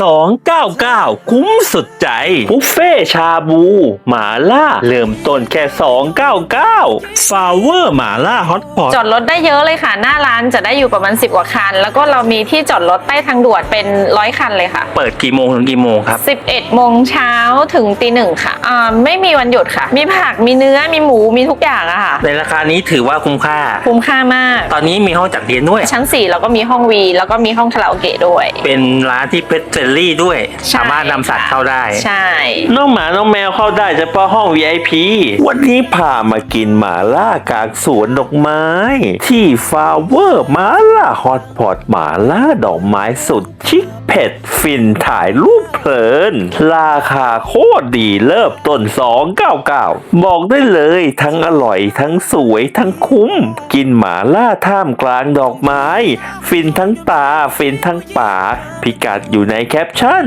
299 คุ้มสุดใจบุฟเฟ่ชาบูหมาล่า เริ่มต้นแค่ 299ฟาวเวอร์หมาล่าฮอตพอตจอดรถได้เยอะเลยค่ะ หน้าร้านจะได้อยู่ประมาณ 10 กว่าคัน แล้วก็เรามีที่จอดรถใต้ทางด่วนเป็นร้อยคันเลยค่ะ เปิดกี่โมงถึงกี่โมงครับ 11โมงเช้าถึงตีหนึ่งค่ะอ่าไม่มีวันหยุดค่ะ มีผักมีเนื้อมีหมูมีทุกอย่างอะค่ะ ในราคานี้ถือว่าคุ้มค่า คุ้มค่ามาก ตอนนี้มีห้องจัดเรียนด้วย ชั้น4แล้วก็มีห้องวีแล้วก็มีห้องคาราโอเกะด้วย เป็นร้านที่เพชรเฟรนลี่ด้วย ใช่ สามารถนำสัตว์เข้าได้ ใช่ น้องหมา น้องแมวเข้าได้เฉพาะห้อง VIP วันนี้พามากินหมาล่ากลางสวนดอกไม้ ที่ฟาเวอร์หมาล่าฮอตพอตหมาล่าดอกไม้สุดชิคเผ็ดฟินถ่ายรูป เพลิน ราคาโคตรดีเริ่มต้น 299 บอกได้เลยทั้งอร่อยทั้งสวยทั้งคุ้ม กินหมาล่าท่ามกลางดอกไม้ ฟินทั้งตาฟินทั้งปากพิกัดอยู่ในแคปชั่น